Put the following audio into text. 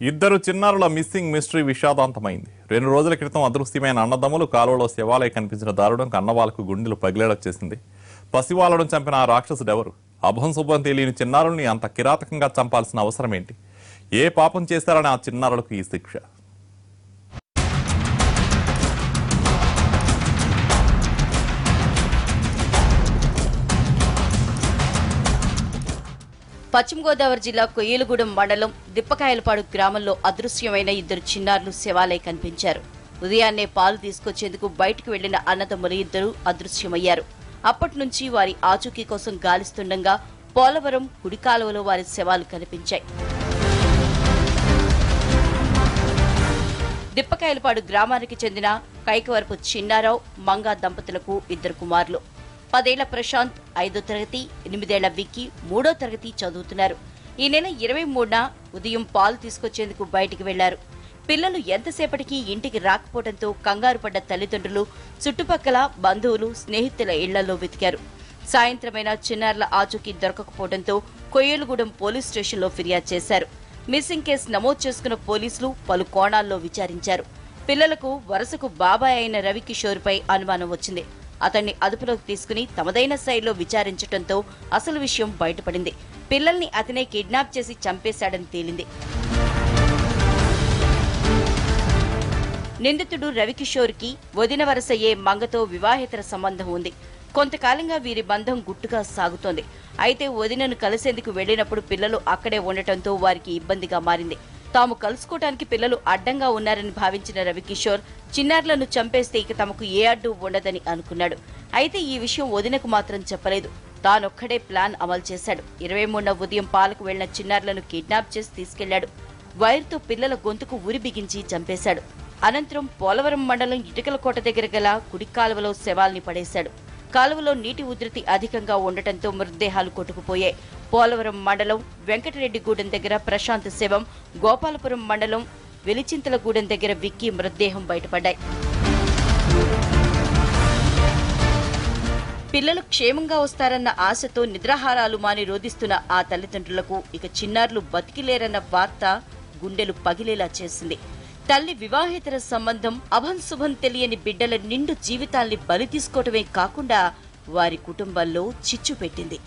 ఇద్దరు చిన్నారుల missing mystery విషాదాంతమైంది. రెండు రోజుల క్రితం అదృశ్యమైన అన్నదమ్ములు కాలువలో శివాలయ కనిపించిన దారుణం కన్నవాళ్ళకు గుండెలు పగిలేడొచ్చేసింది పసివాలను పసివాళ్ళను చంపిన ఆ రాక్షసుడెవరు అభం శుభం తెలియని చిన్నారుల్ని అంత కిరాతకంగా చంపాల్సిన అవసరం ఏంటి ఏ పాపం చేశారని ఆ చిన్నారులకు ఈ శిక్ష? పశ్చిమ గోదావరి జిల్లా కొయ్యలగూడెం మండలం దిప్పకాయలపాడు గ్రామంలో అదృశ్యమైన ఇద్దరు చిన్నారులు శవాలై కనిపించారు. ఉదయాన్నే పాలు తీసుకొచ్చేందుకు బయటకు వెళ్ళిన అన్నదమ్ములు ఇద్దరు అదృశ్యమయ్యారు. అప్పటి నుంచి వారి ఆచూకీ కోసం గాలిస్తుండగా పోలవరం కుడి కాలువలో వారి శవాలు కనిపించాయి. దిప్పకాయలపాడు గ్రామానికి చెందిన కైకవరపు చిన్నారావు మంగా దంపతులకు ఇద్దరు కుమారులు. పదేళ్ళ ప్రశాంత్ ఐదో తరగతి ఎనిమిదేళ్ళ విక్కీ మూడో తరగతి చదువుతున్నారు. ఈ నెల ఇరవై మూడున ఉదయం పాలు తీసుకొచ్చేందుకు బయటికి వెళ్ళారు. పిల్లలు ఎంతసేపటికి ఇంటికి రాకపోవడంతో కంగారు పడ్డ తల్లిదండ్రులు చుట్టుపక్కల బంధువులు స్నేహితుల ఇళ్ళలో వెతికారు. సాయంత్రమైన చిన్నారుల ఆచూకీ దొరకకపోవడంతో కొయ్యలగూడెం పోలీస్ స్టేషన్లో ఫిర్యాదు చేశారు. మిస్సింగ్ కేసు నమోదు చేసుకున్న పోలీసులు పలు కోణాల్లో విచారించారు. పిల్లలకు వరుసకు బాబాయ్ అయిన రవికిషోర్పై అనుమానం వచ్చింది. అతన్ని అదుపులోకి తీసుకుని తమదైన శైలిలో విచారించడంతో అసలు విషయం బయటపడింది. పిల్లల్ని అతనే కిడ్నాప్ చేసి చంపేశాడని తేలింది. నిందితుడు రవికిషోర్కి వదిన వరసయ్యే మంగతో వివాహేతర సంబంధం ఉంది. కొంతకాలంగా వీరి బంధం గుట్టుగా సాగుతోంది. అయితే వదినను కలిసేందుకు వెళ్ళినప్పుడు పిల్లలు అక్కడే ఉండటంతో వారికి ఇబ్బందిగా మారింది. తాము కలుసుకోవటానికి పిల్లలు అడ్డంగా ఉన్నారని భావించిన రవికిషోర్ చిన్నారులను చంపేస్తే ఇక తమకు ఏ అడ్డు ఉండదని అనుకున్నాడు. అయితే ఈ విషయం వదినకు మాత్రం చెప్పలేదు. తానొక్కడే ప్లాన్ అమలు చేశాడు. ఇరవై మూడున ఉదయం పాలకు వెళ్ళిన చిన్నారులను కిడ్నాప్ చేసి తీసుకెళ్ళాడు. వైర్తో పిల్లల గొంతుకు ఉరి బిగించి చంపేశాడు. అనంతరం పోలవరం మండలం ఇటుకలకోట దగ్గర గల కుడి కాలువలో శవాల్ని పడేశాడు. కాలువలో నీటి ఉధృతి అధికంగా ఉండటంతో మృతదేహాలు కొట్టుకుపోయాయి. పోలవరం మండలం వెంకటరెడ్డిగూడెం దగ్గర ప్రశాంత్ శవం గోపాలపురం మండలం వెలిచింతలగూడెం దగ్గర విక్కి మృతదేహం బయటపడ్డాయి. పిల్లలు క్షేమంగా వస్తారన్న ఆశతో నిద్రాహారాలు మాని రోధిస్తున్న ఆ తల్లిదండ్రులకు ఇక చిన్నారులు బతికిలేరన్న వార్త గుండెలు పగిలేలా చేసింది. తల్లి వివాహేతర సంబంధం అభం శుభం తెలియని బిడ్డల నిండు జీవితాల్ని బలి తీసుకోవటమే కాకుండా వారి కుటుంబంలో చిచ్చు పెట్టింది.